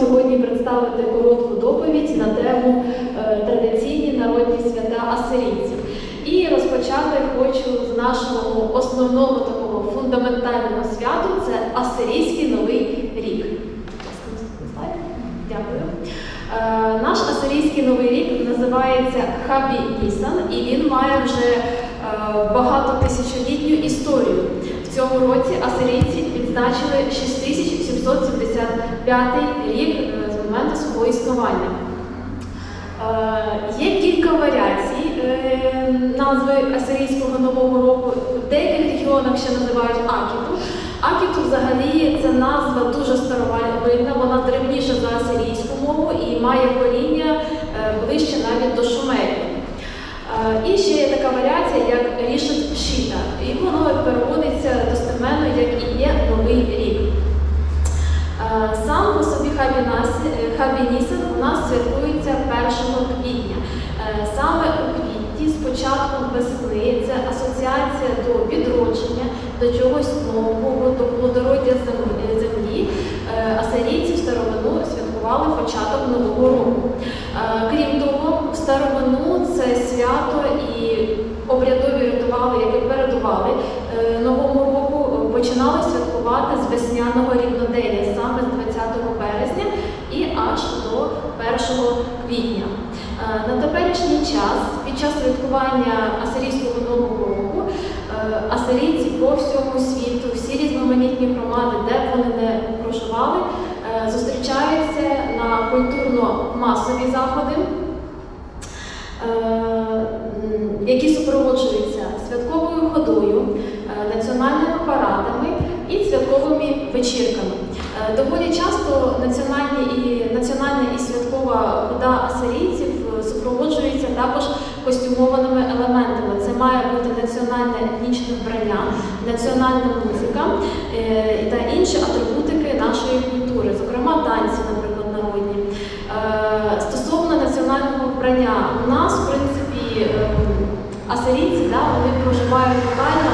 сьогодні представити коротку доповідь на тему е, традиційні народні свята асирійців. І розпочати хочу з нашого основного такого фундаментального святу це Асирійський Новий рік. Дякую. Е, Наш асирійський новий рік називається Хабі Нісан, і він має вже е, багатотисячолітню історію. В цьому році асирійці відзначили 6775 рік е, з моменту свого існування. Е, Є кілька варіацій е, назви асирійського нового року. В деяких регіонах ще називають Акіту. Акіту взагалі це назва дуже старовинна, вона древніша за асирійську мову і має коріння ближче навіть до шумерів. І ще є така варіація, як Рішет Шіта, і воно переводиться достеменно, як і є новий рік. Е, Сам по Хабі Нас- Хабі Нісан у нас святкується 1 квітня. Е, Саме у квітні, з початком весни, це асоціація до відродження, до чогось нового, до плодородя землі. Е, Асирійці в старовину святкували початок Нового року. Е, Крім того, в старовину це свято і обрядові ритуали, які передували Новому року, починали святкувати з весняного рівнодення, саме з 20 березня і аж до 1 квітня. Е, На теперішній час, під час святкування Асирійського Нового року, е, асирійці по всьому світу, всі різноманітні громади, де б вони не проживали, е, зустрічаються на культурно-масові заходи, які супроводжуються святковою ходою, національними парадами і святковими вечірками. Е, Доволі часто національні і, національна і святкова хода асирійців е, супроводжується також костюмованими елементами. Це має бути національне етнічне вбрання, національна музика е, та інші атрибутики нашої культури, зокрема танці, наприклад, народні. Стосовно національного вбрання, у нас, в принципі, ем, асирійці, да, вони проживають локально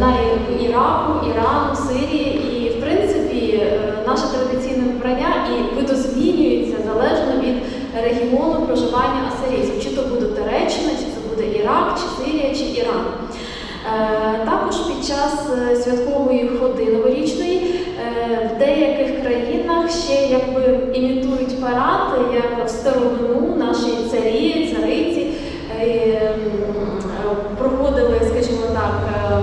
на Іраку, Ірану, Сирії, і в принципі е, наше традиційне вбрання і видозмінюється залежно від регіону проживання асирійців, чи то буде Туреччина, чи це буде Ірак, чи Сирія, чи Іран. Е, Також під час е, святкової ходи новорічної е, в деяких країнах ще якби імітують парад, як в старовину наші царі, цариці е, м, е, проходили, скажімо так, е,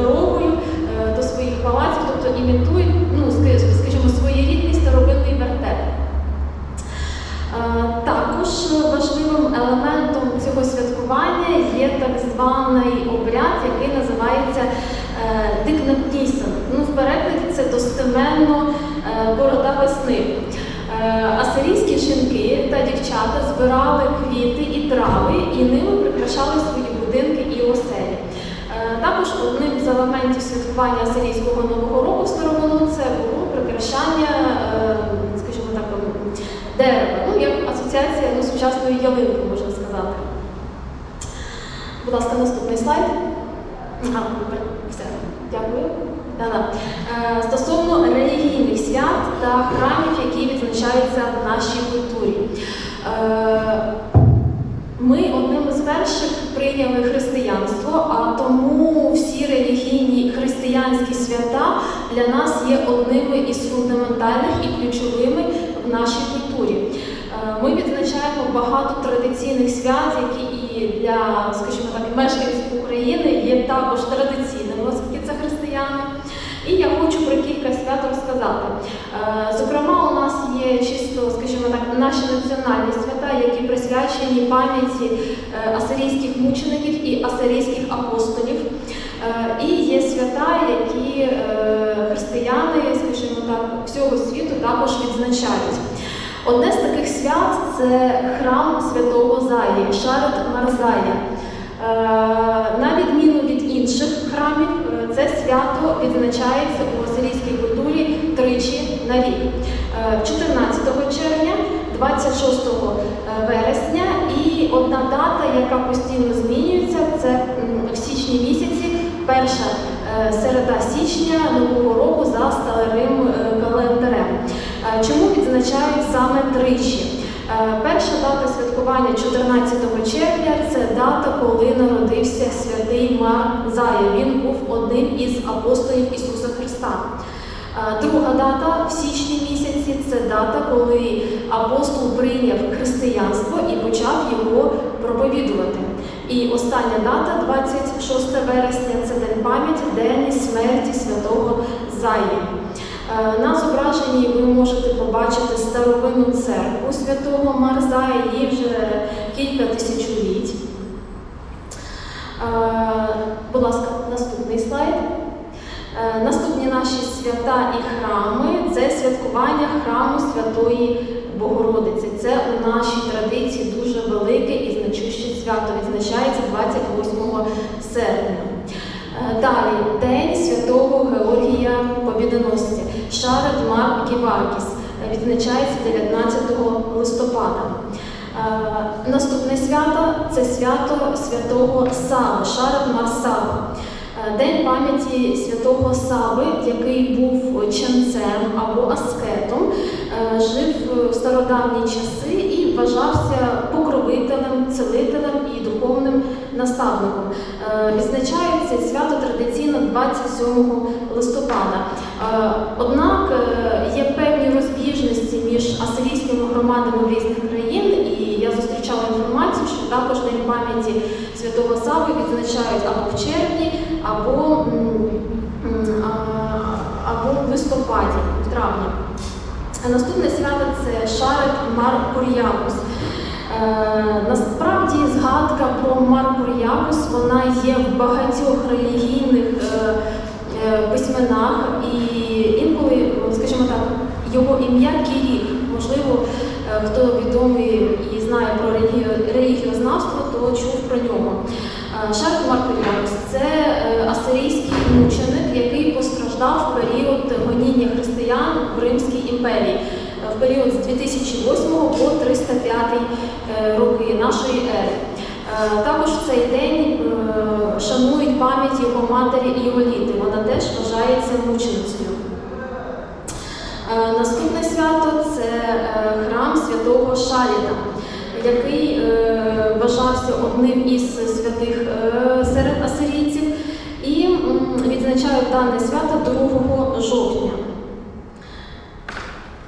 дорогою е, до своїх палаців, тобто імітують, ну, ски- скажімо, своєрідний старовинний вертеп. Е, Також важливим елементом цього святкування є так званий обряд, який е, Ну, в перекладі це достеменно е, борода весни. Е, Асирійські жінки та дівчата збирали квіти і трави і ними прикрашали свої будинки і оселі. Також одним з елементів святкування асирійського нового року в старовину це було прикрашання, скажімо так, дерева, ну як асоціація ну, сучасної ялинки, можна сказати. Будь ласка, наступний слайд. А, добре, все, дякую. Да-да. Е, Стосовно релігійних свят та храмів, які відзначаються в нашій культурі. Е, Ми одним із перших прийняли християнство, а тому всі релігійні християнські свята для нас є одними із фундаментальних і ключовими в нашій культурі. Е, Ми відзначаємо багато традиційних свят, які і для, скажімо так, мешканців України є також традиційними, оскільки це християни. І я хочу про кілька свят розказати. Е, Зокрема, у нас є чисто, скажімо так, наші національні свята, які присвячені пам'яті е, асирійських мучеників і асирійських апостолів. І є свята, які християни, скажімо так, всього світу також відзначають. Одне з таких свят це храм святого Заї, Шарат Марзая. Е, На відміну від інших храмів, е, це свято відзначається у асирійській культурі тричі на рік. Е, 14 червня, 26 вересня і одна дата, яка постійно змінюється, це в січні місяці, перша е, середа січня нового року за старим е, календарем. Е, Чому відзначають саме тричі? Е, Перша дата святкування 14 червня це дата, коли народився святий Марзая. Він був одним із апостолів Ісуса Христа. Е, Друга дата в січні місяці це дата, коли апостол прийняв християнство і почав його проповідувати. І остання дата, 26 вересня, це день пам'яті, день смерті святого Заї. Е, На зображенні ви можете побачити старовинну церкву святого Марзая, їй вже кілька тисячоліть. Е, Будь ласка, наступний слайд. Е, Наступні наші свята і храми це святкування храму Святої Богородиці. Це у нашій традиції дуже велике і значуще свято. Відзначається 28 серпня. Далі День Святого Георгія Побідоносця. Шарет Мар Гіваркіс. Відзначається 19 листопада. Е, Наступне свято це свято святого Сави, Шарет Мар Сави. Е, День пам'яті святого Сави, який був ченцем або аскетом, е, жив в стародавні часи і вважався покровителем, целителем і духовним наставником. Відзначають це свято традиційно 27 листопада. Е, Однак е, є певні розбіжності між асирійськими громадами різних країн, і я зустрічала інформацію, що також День пам'яті святого Сави відзначають або в червні, або, або в листопаді, в травні. Наступне свято це Шарет Мар Кур'якус. Е, Насправді згадка про Мар Кур'якус вона є в багатьох релігійних письменах, і інколи, скажімо так, його ім'я Кірік. Можливо, е, хто відомий і знає про релігіознавство, то чув про нього. Е, Шарет – це е, асирійський мученик, який постраждав в період гоніння християн в Римській імперії е, в період з 2008 по 305 е, роки нашої ери. Е, Також в цей день е, шанують пам'ять його матері Іоліти. Вона теж вважається мученицею. Е, Наступне свято це е, храм святого Шаліта, який е, вважався одним із святих серед асирійців, і відзначають дане свято 2 жовтня.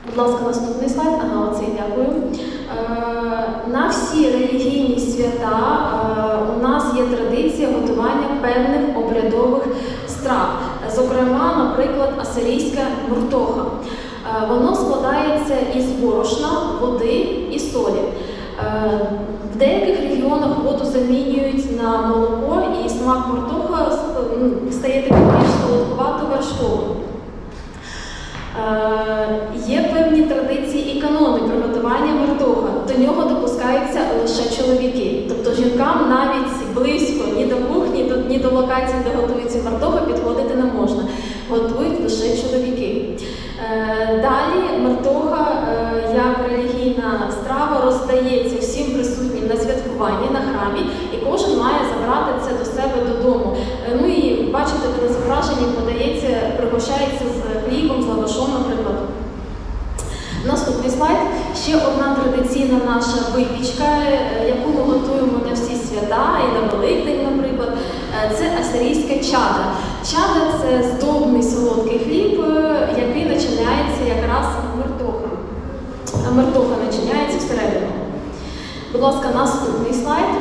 Будь ласка, наступний слайд. Ага, оцей дякую. На всі релігійні свята е, у нас є традиція готування певних обрядових страв. Зокрема, наприклад, асирійська муртоха. Е, воно складається із борошна, води і солі. Е, в деяких регіонах воду замінюють на молоко, і смак муртоха стає таким більш солодкувато-вершковим. Е, Є певні і канони приготування мартоха. До нього допускаються лише чоловіки. Тобто жінкам навіть близько ні до кухні, ні до- локації, де готується мартоха, підходити не можна. Готують лише чоловіки. Е, Далі мартоха е, як релігійна страва роздається всім присутнім на святкуванні на храмі, і кожен має забрати це до себе додому. Е, Ну і бачите, на зображенні подається, пригощається з хлібом, з лавашом, наприклад. Наступний слайд. Ще одна традиційна наша випічка, е, яку ми готуємо на всі свята і на Великдень, наприклад, е, це асирійська чада. Чада це здобний солодкий хліб, е, який начиняється якраз мертоха. Мертоха начиняється всередину. Будь ласка, наступний слайд.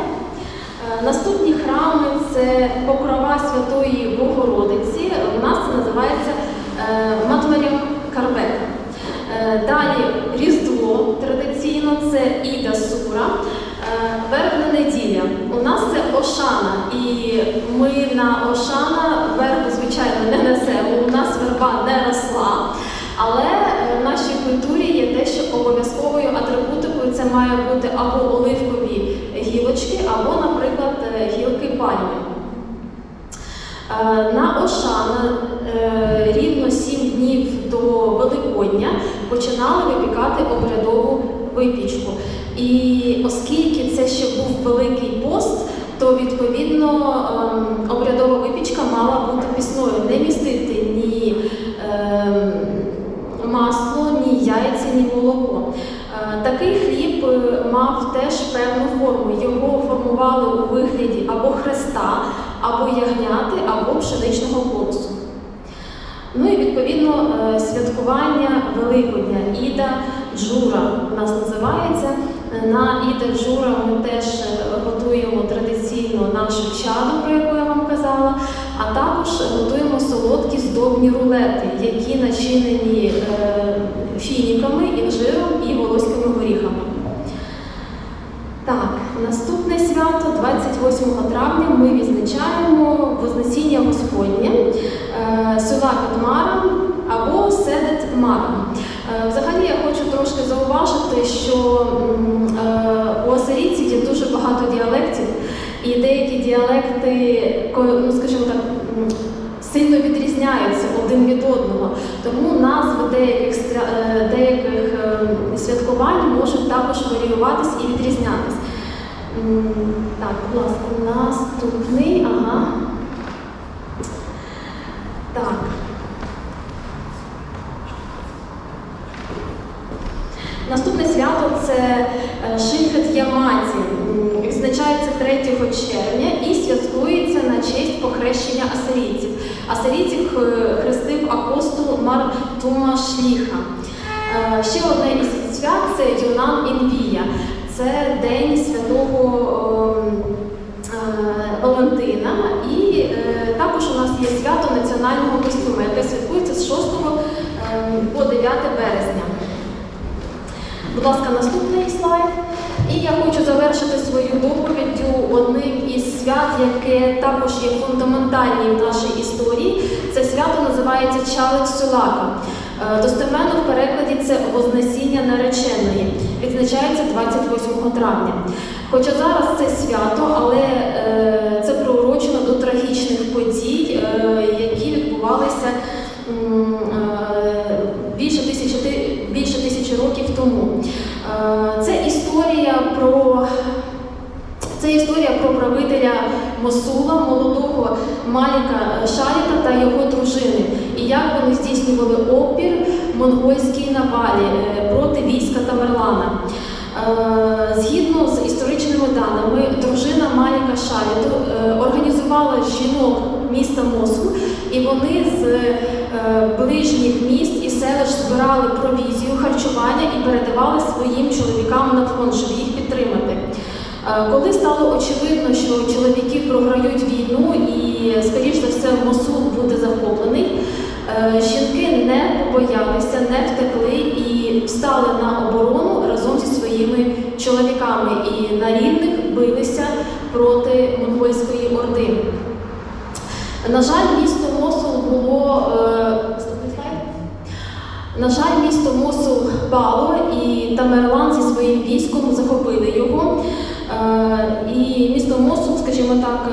Наступні храми це покрова Святої Богородиці. У нас це називається Матмарім Карбек. Далі традиційно це Іда Сура, е, Вербна неділя. У нас це Ошана, і ми на Ошана вербу, звичайно, не несемо. У нас верба не росла. Але в нашій культурі є те, що обов'язковою атрибутикою це має бути або оливкові гілочки, або, наприклад, е, гілки пальми. Е, На Ошана рівно сім днів до Великодня починали випікати обрядову випічку. І оскільки це ще був Великий пост, то відповідно ем, обрядова випічка мала бути пісною, не містити ні ем, масло, ні яйця, ні молоко. Е, Такий хліб е, мав теж певну форму. Його формували у вигляді або хреста, або ягняти, або пшеничного колосу. Ну і відповідно е, святкування Великодня Іда Джура у нас називається. На Іда Джура ми теж е, готуємо традиційно нашу чаду, про яку я вам казала, а також готуємо солодкі здобні рулети, які начинені е, фініками, інжиром і волоськими горіхами. Так, наступне свято, 28 травня, ми відзначаємо Вознесіння Господнє, е, села Катмара або Седет Мара. Е, Взагалі трошки зауважити, що е, у асирійців є дуже багато діалектів, і деякі діалекти, ну скажімо так, сильно відрізняються один від одного. Тому назви деяких, е, деяких е, святкувань можуть також варіюватись і відрізнятись. Так, будь ласка, наступний, ага. Так. Наступне свято це е, Шинхет Яматі. М, Відзначається 3 червня і святкується на честь похрещення асирійців. Асирійців е, хрестив апостол Мар Тума Шліха. Е, Ще одне із свят це Юнан Інвія. Це день святого ем, е, Валентина. І також у нас є свято національного костюму, яке святкується з 6 ем, по 9 березня. Будь ласка, наступний слайд. І я хочу завершити свою доповіддю одним із свят, яке також є фундаментальним в нашій історії. Це свято називається Чалеч Сулака. Е, Достеменно в перекладі це Вознесіння нареченої. Відзначається 28 травня. Хоча зараз це свято, але е, це приурочено до трагічних подій, е, які відбувалися це правителя Мосула, молодого Маліка Шаліта та його дружини, і як вони здійснювали опір монгольській навалі е, проти війська Тамерлана. Е, Згідно з історичними даними, дружина Маліка Шаліту е, організувала жінок міста Мосул, і вони з ближніх міст і селищ збирали провізію, харчування і передавали своїм чоловікам на фронт, щоб їх підтримати. Е, Коли стало очевидно, що чоловіки програють війну і, скоріш за все, Мосул буде захоплений, е, жінки не побоялися, не втекли і встали на оборону разом зі своїми чоловіками і на рівних билися проти монгольської орди. На жаль, місто Мосул було е. На жаль, місто Мосул пало, і Тамерлан зі своїм військом захопили його. Е, І місто Мосул, скажімо так,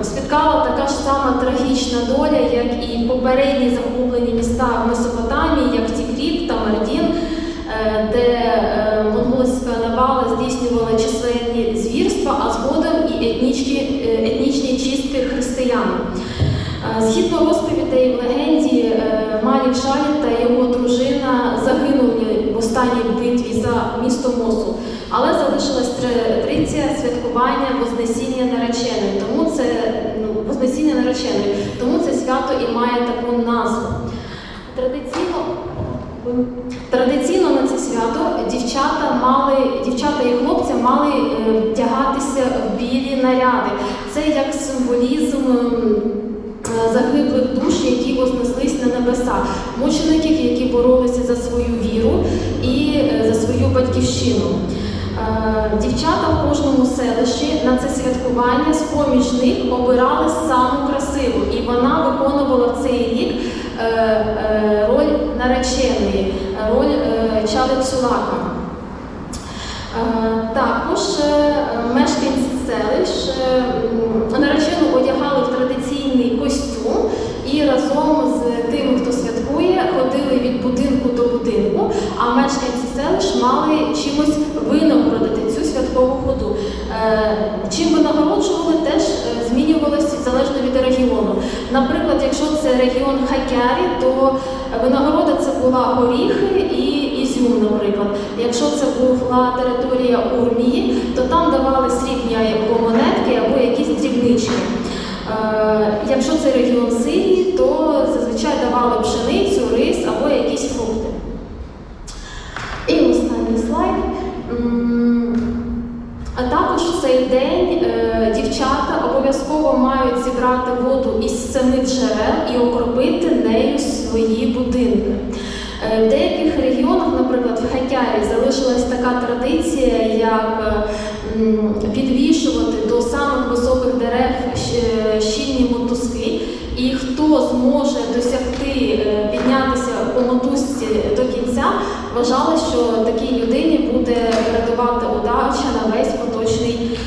е, спіткала така ж сама трагічна доля, як і попередні захоплені міста в Месопотамії, як Тікріт та Мардін, е, де монгольська навала здійснювала численні звірства, а згодом і етнічні, етнічні чистки християн. Згідно розповідей в легенді, Малік Шаліт та його дружина загинули в останній битві за місто Мосул, але традиція святкування Вознесіння нареченої. Тому це ну, Вознесіння нареченої, тому це свято і має таку назву. Традиційно Традиційно на це свято дівчата мали, дівчата і хлопці мали е, вдягатися в білі наряди. Це як символізм загиблих душ, які вознеслись на небеса, мучеників, які боролися за свою віру і е, за свою батьківщину. Е, Дівчата в кожному селищі на це святкування з-поміж них обирали саму красиву, і вона виконувала цей рік е, е, роль нареченої, роль Чали Цулака. Також мешканці селищ наречену одягали в традиційний костюм і разом з ходили від будинку до будинку, а мешканці селищ мали чимось винагородити цю святкову ходу. Е, Чим винагороджували, теж е, змінювалося залежно від регіону. Наприклад, якщо це регіон Хакярі, то винагорода це була горіхи і ізюм, наприклад. Якщо це була територія Урмії, то там давали срібні або монетки, або якісь дрібнички. Е, Якщо це регіон Сирії, то зазвичай давали пшеницю, рис або якісь фрукти. І останній слайд. А також в цей день е, дівчата обов'язково мають зібрати воду із семи джерел і окропити нею свої будинки. Е, В деяких регіонах, наприклад, в Хакярі, залишилась така традиція, як е, підвішувати до самих високих дерев щільні мотузки, і хто зможе досягти е, піднятися по мотузці до кінця, вважали, що такій людині буде передавати удача на весь поточний